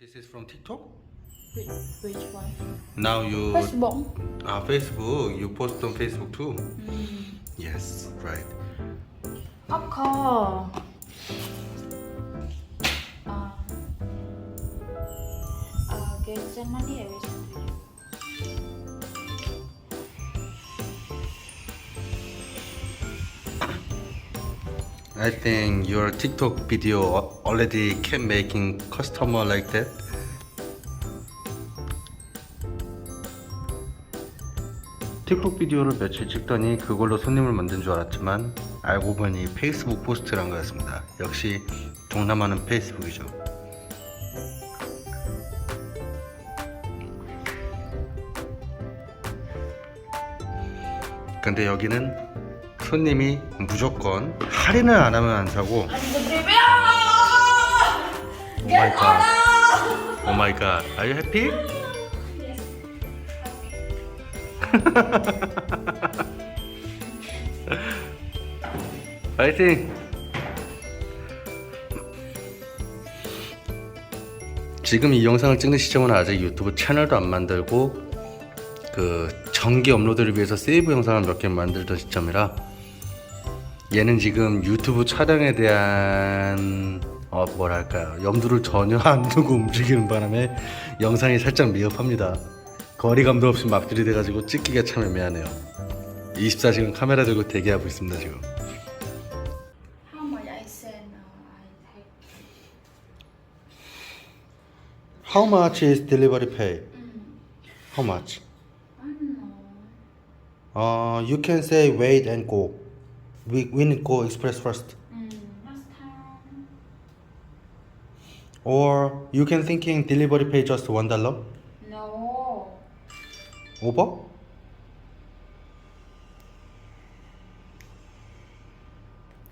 This is from TikTok? Which, which one? Now you Facebook. ah Facebook. You post on Facebook too. Mm. Yes, right. Of course. Uh, uh, get send money I will send to you. I think your TikTok video already can making customer like that. 틱톡 비디오를 며칠 찍더니 그걸로 손님을 만든 줄 알았지만 알고 보니 페이스북 포스트란 거였습니다. 역시 동남아는 페이스북이죠. 근데 여기는 손님이 무조건 할인을 안 하면 안 사고! Get God. order! 오 마이 갓. Are you happy? Yes. 파이팅! 지금 이 영상을 찍는 시점은 아직 유튜브 채널도 안 만들고 그 정기 업로드를 위해서 세이브 영상을 몇 개 만들던 시점이라 얘는 지금 유튜브 촬영에 대한 어 뭐랄까요 염두를 전혀 안 두고 움직이는 바람에 영상이 살짝 미흡합니다 거리감도 없이 막 들이대가지고 찍기가 참 애매하네요 24시간 카메라 들고 대기하고 있습니다 지금 How much I send? Uh, I take. How much is delivery pay? Mm. How much? I don't know. Uh, you can say wait and go. We we need go express first. Or you can thinking delivery pay just one dollar. No. Over?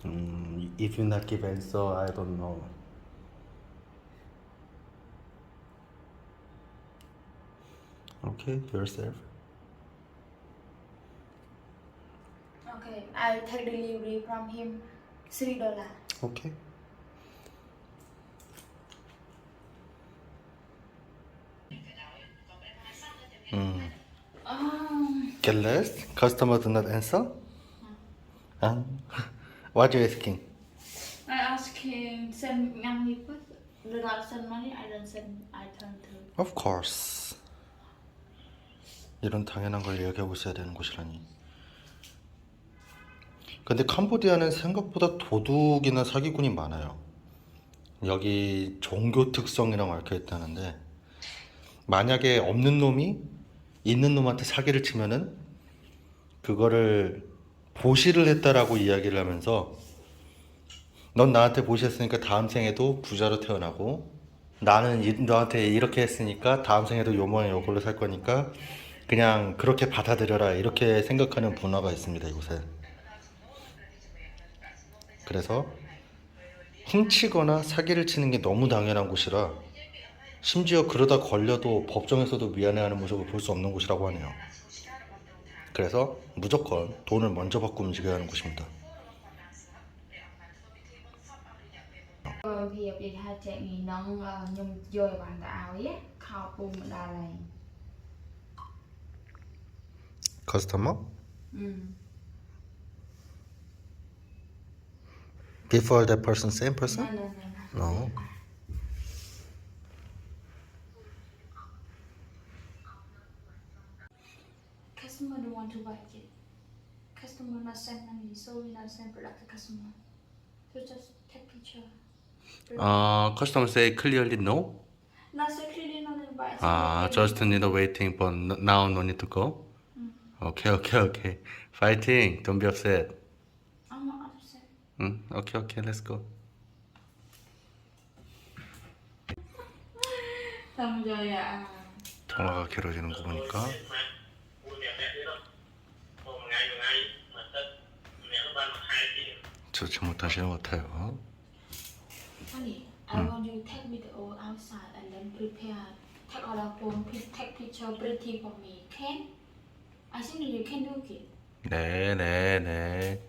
Mm, if you not give answer, I don't know. Okay, yourself. Okay, I take delivery from him three dollar. Okay. Mm. Um, lost. Customer do not answer. Um, what you asking? I ask him send money first. Not send money. I don't send. I turn to. Of course. 이런 당연한 걸 이야기하고 있어야 되는 곳이라니. 근데 캄보디아는 생각보다 도둑이나 사기꾼이 많아요. 여기 종교 특성이라고 얽혀 있다는데 만약에 없는 놈이 있는 놈한테 사기를 치면은 그거를 보시를 했다라고 이야기를 하면서 넌 나한테 보시했으니까 다음 생에도 부자로 태어나고 나는 이- 너한테 이렇게 했으니까 다음 생에도 요 모양 요걸로 살 거니까 그냥 그렇게 받아들여라. 이렇게 생각하는 문화가 있습니다 이곳에. 그래서 훔치거나 사기를 치는 게 너무 당연한 곳이라 심지어 그러다 걸려도 법정에서도 미안해하는 모습을 볼 수 없는 곳이라고 하네요. 그래서 무조건 돈을 먼저 받고 움직여야 하는 곳입니다. 커스터머? 음. Before that person, same person? No. no, no. no. Customer don't want to buy it customer not send money so we not send product to customer so just take picture Uh, customer say clearly no. not so clearly not to buy Ah, just need a waiting, but now no need to go. Okay, okay, okay. Fighting. Don't be upset. I'm not upset Mm, okay, okay. Let's go. à 통화가 길어지는 거 보니까 좋지 못하시는 것 같아요. 아니, I want you to take me the all outside and then prepare. Take all our phone, please take picture pretty for me. Can? I think you can do it. 네, 네, 네.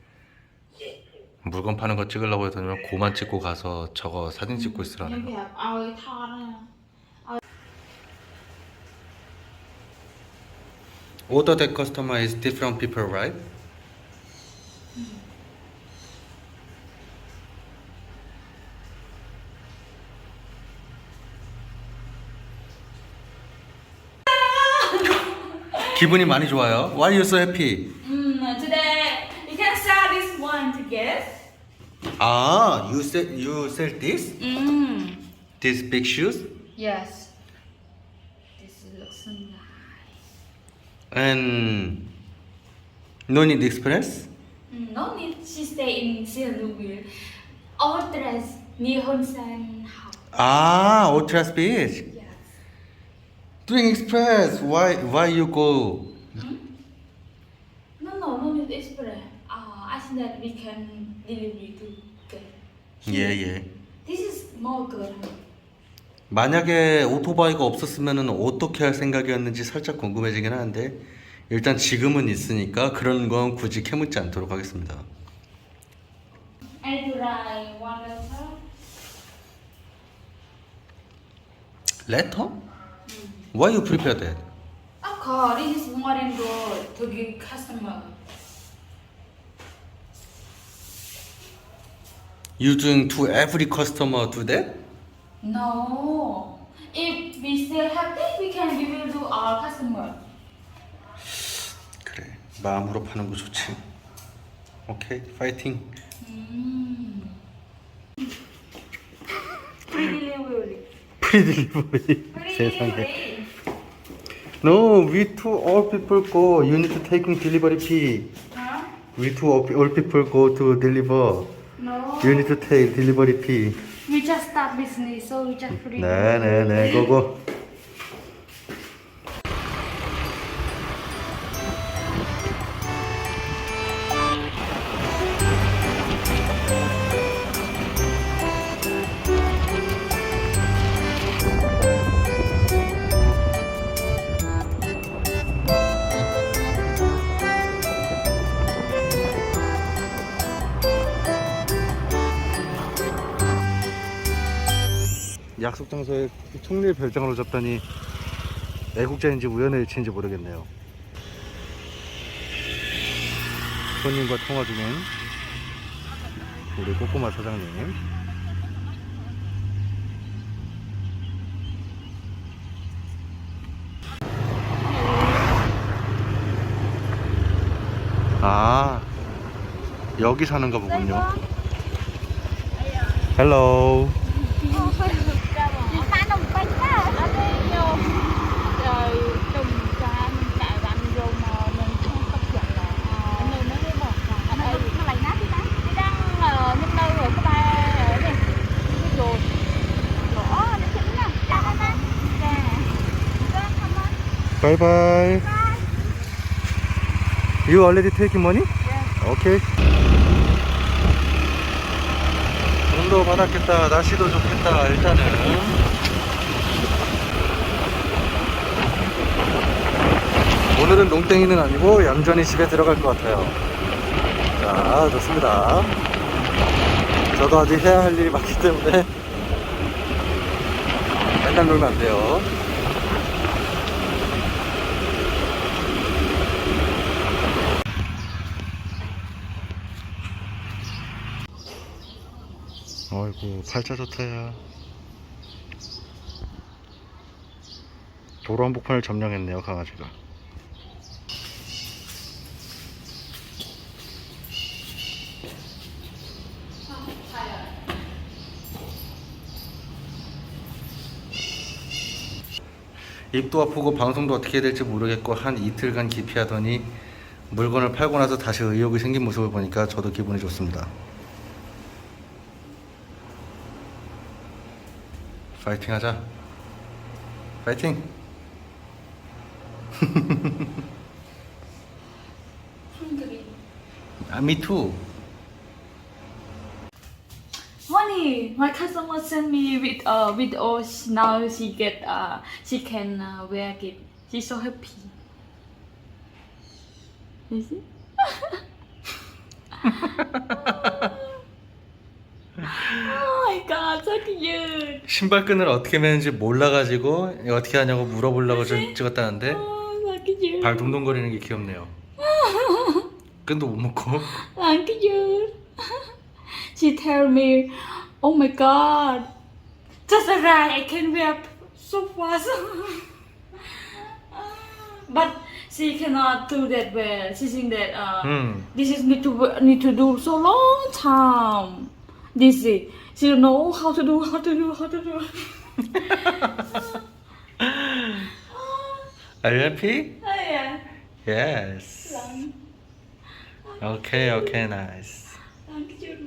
물건 파는 거 찍으려고 했더니 고만 찍고 가서 저거 사진 찍고 여기 있으라네요. 아우 다 Order that customer is different people, right? 기분이 많이 좋아요. Why you so happy? Mm, today you can sell this one to guess. Ah, you sell you sell this? Mm. These big shoes? Yes. This looks so nice. And no need express? Mm, no need. She stay in Seoul. All dress Nihonsan house. Ah, Ultra Speech. Yes. Doing express. Why why you go? No, no, no need express. Uh, I think that we can deliver to them. 예, 예. This is more good. 만약에 오토바이가 없었으면 어떻게 할 생각이었는지 살짝 궁금해지긴 하는데 일단 지금은 있으니까 그런 건 굳이 캐묻지 않도록 하겠습니다. I do write one letter. Letter? Why you prepare that? Of course, this is more than good to give customer. You doing to every customer do that? No. If we still happy, we can give it to our customer. 그래 마음으로 파는 거 좋지. 오케이 파이팅. Mm. Free delivery. 프리 딜리버리 Free delivery. No, we to all people go. You need to taking delivery fee. Huh? We to all all people go to deliver. No. You need to take delivery fee. We just start business, so we just free. 네, 네, 네, 고고. 약속 장소에 총리의 별장으로 잡다니 애국자인지 우연의 일치인지 모르겠네요. 손님과 통화 중인 우리 꼬꼬마 사장님. 아 여기 사는가 보군요. 헬로. Phá 바이바이. You already taking money? 오케이. 돈도 받았겠다. 날씨도 좋겠다. 일단은. 오늘은 농땡이는 아니고 얌전히 집에 들어갈 것 같아요. 자, 좋습니다. 저도 아직 해야 할 일이 많기 때문에 맨날 놀면 안 돼요. 아이고 팔자 좋다야. 도로 한복판을 점령했네요 강아지가. 입도 아프고 방송도 어떻게 해야 될지 모르겠고 한 이틀간 기피하더니 물건을 팔고 나서 다시 의욕이 생긴 모습을 보니까 저도 기분이 좋습니다 파이팅 하자. 파이팅. Hungry. 아, me too. Money, my customer sent me with uh video. Now she get uh she can uh, wear it. She's so happy. You see? Oh my god, so cute. 신발끈을 어떻게 매는지 몰라가지고 이거 어떻게 하냐고 물어보려고 좀 찍었다는데 Oh, so dư 발 동동거리는 게 귀엽네요. 끈도 못 묶고. Cái dư She tell me Oh my god Just a ride I can wear so fast But she cannot do that well She think that uh, 음. This is need to wo- need to do so long time This is She don't know how to do how to do how to do Are you happy? Oh yeah Yes. Làm Okay, okay, nice. Làm cái dư mò